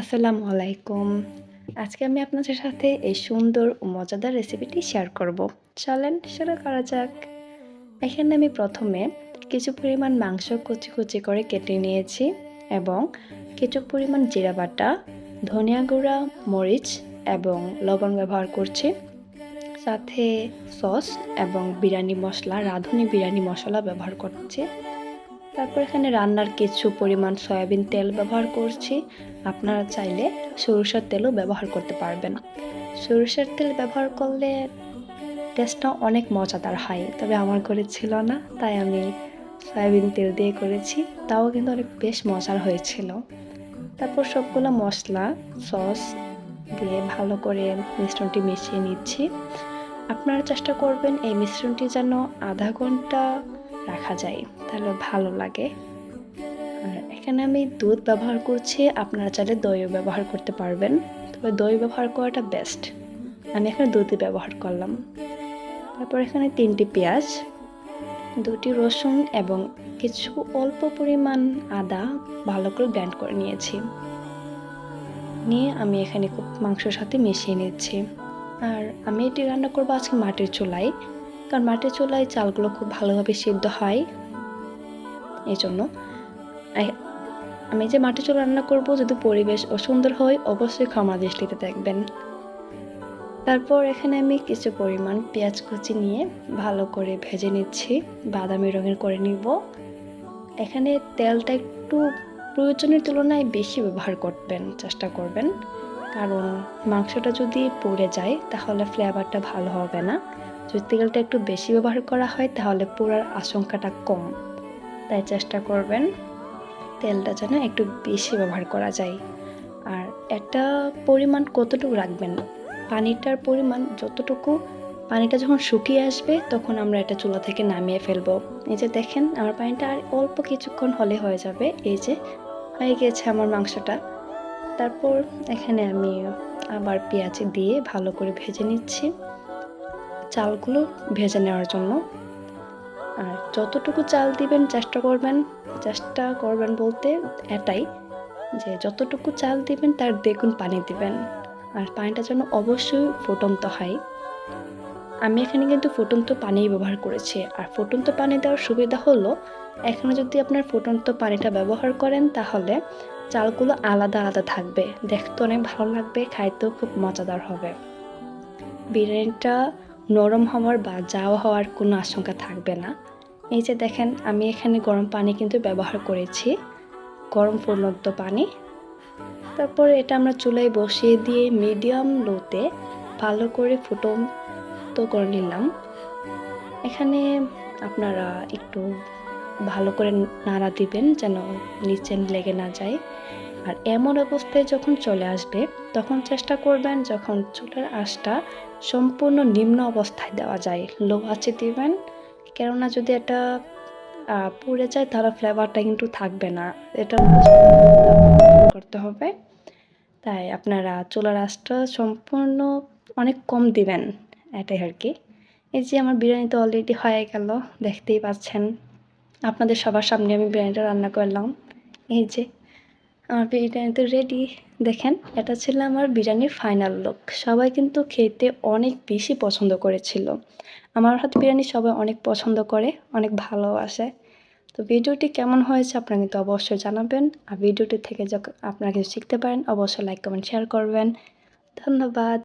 আসসালামু আলাইকুম। আজকে আমি আপনাদের সাথে এই সুন্দর ও মজাদার রেসিপিটি শেয়ার করব। চলেন শুরু করা যাক। এখানে আমি প্রথমে কিছু পরিমাণ মাংস কুচি কুচি করে কেটে নিয়েছি এবং কিছু পরিমাণ জিরা বাটা, ধনিয়া গুঁড়া, মরিচ এবং লবণ ব্যবহার করছি। সাথে সস এবং বিরিয়ানি মশলা, রাঁধুনি বিরিয়ানি মশলা ব্যবহার করছি। তারপর এখানে রান্নার কিছু পরিমাণ সয়াবিন তেল ব্যবহার করছি। আপনারা চাইলে সরিষার তেলও ব্যবহার করতে পারবেন। সরিষার তেল ব্যবহার করলে টেস্টটা অনেক মজাদার হয়, তবে আমার ঘরে ছিল না, তাই আমি সয়াবিন তেল দিয়ে করেছি। তাও কিন্তু অনেক বেশ মজার হয়েছিল। তারপর সবগুলো মশলা, সস দিয়ে ভালো করে মিশ্রণটি মিশিয়ে নিচ্ছি। আপনারা চেষ্টা করবেন এই মিশ্রণটি যেন আধা ঘণ্টা রাখা যায়, তাহলে ভালো লাগে। আর এখানে আমি দুধ ব্যবহার করছি, আপনারা চাইলে দইও ব্যবহার করতে পারবেন। তবে দই ব্যবহার করাটা বেস্ট আমি এখানে দুধই ব্যবহার করলাম। তারপর এখানে তিনটি পেঁয়াজ, দুটি রসুন এবং কিছু অল্প পরিমাণ আদা ভালো করে গ্র্যান্ড করে নিয়েছি। নিয়ে আমি এখানে খুব মাংসর সাথে মিশিয়ে নিচ্ছি। আর আমি এটি রান্না করব আজকে মাটির চুলায়। কারণ মাটির চুলায় চালগুলো খুব ভালোভাবে সিদ্ধ হয়। এই জন্য আমি যে মাটির চুলা রান্না করব যদি পরিবেশ অসুন্দর হয়, অবশ্যই ক্ষমা দৃষ্টিতে দেখবেন। তারপর এখানে আমি কিছু পরিমাণ পেঁয়াজ কুচি নিয়ে ভালো করে ভেজে নিচ্ছি। বাদামি রঙের করে নিব। এখানে তেলটা একটু প্রয়োজনের তুলনায় বেশি ব্যবহার করবেন, চেষ্টা করবেন। কারণ মাংসটা যদি পড়ে যায়, তাহলে ফ্লেভারটা ভালো হবে না। যদি তেলটা একটু বেশি ব্যবহার করা হয়, তাহলে পোড়ার আশঙ্কাটা কম। তাই চেষ্টা করবেন তেলটা যেন একটু বেশি ব্যবহার করা যায়। আর একটা পরিমাণ কতটুকু রাখবেন? পানিটার পরিমাণ যতটুকু, পানিটা যখন শুকিয়ে আসবে, তখন আমরা এটা চুলা থেকে নামিয়ে ফেলব। এই যে দেখেন, আমার পানিটা আর অল্প কিছুক্ষণ হলে হয়ে যাবে। এই যে, হয়ে গিয়েছে আমার মাংসটা। তারপর এখানে আমি আবার পেঁয়াজ দিয়ে ভালো করে ভেজে নিচ্ছি। চালগুলো ভেজে নেওয়ার জন্য। আর যতটুকু চাল দিবেন, চেষ্টা করবেন চেষ্টা করবেন বলতে এটাই যে যতটুকু চাল দিবেন, তার দ্বিগুণ পানি দিবেন। আর পানিটা যেন অবশ্যই ফুটন্ত হয়। আমি এখানে কিন্তু ফুটন্ত পানি ব্যবহার করেছি। আর ফুটন্ত পানি দেওয়ার সুবিধা হলো, এখানে যদি আপনার ফুটন্ত পানিটা ব্যবহার করেন, তাহলে চালগুলো আলাদা আলাদা থাকবে। দেখতে অনেক ভালো লাগবে, খাইতেও খুব মজাদার হবে। বিরিয়ানিটা নরম হওয়ার বা যাওয়া হওয়ার কোনো আশঙ্কা থাকবে না। এই যে দেখেন, আমি এখানে গরম পানি কিন্তু ব্যবহার করেছি। গরম ফুটন্ত পানি। তারপর এটা আমরা চুলায় বসিয়ে দিয়ে মিডিয়াম লোতে ভালো করে ফুটন্ত করে নিলাম। এখানে আপনারা একটু ভালো করে নাড়া দিবেন যেন নিচে লেগে না যায়। আর এমন অবস্থায় যখন চলে আসবে, তখন চেষ্টা করবেন যখন চুলের আঁচটা সম্পূর্ণ নিম্ন অবস্থায় দেওয়া যায় লো আছে দিবেন। কেননা যদি এটা পুড়ে যায় তাহলে ফ্লেভারটা কিন্তু থাকবে না। এটা করতে হবে। তাই আপনারা চুলার আঁচটা সম্পূর্ণ অনেক কম দিবেন, এটাই আর কি। এই যে আমার বিরিয়ানি তো অলরেডি হয়ে গেল, দেখতেই পাচ্ছেন। আপনাদের সবার সামনে আমি বিরিয়ানিটা রান্না করলাম। এই যে আমার বিরিয়ানি তো রেডি দেখেন, এটা ছিল আমার বিরিয়ানির ফাইনাল লুক সবাই কিন্তু খেতে অনেক বেশি পছন্দ করেছিল। আমার হাত বিরিয়ানি সবাই অনেক পছন্দ করে, অনেক ভালোবাসে। তো ভিডিওটি কেমন হয়েছে আপনারা কিন্তু অবশ্যই জানাবেন। আর ভিডিওটি থেকে যখন আপনারা কিছু শিখতে পারেন, অবশ্যই লাইক কমেন্ট শেয়ার করবেন। ধন্যবাদ।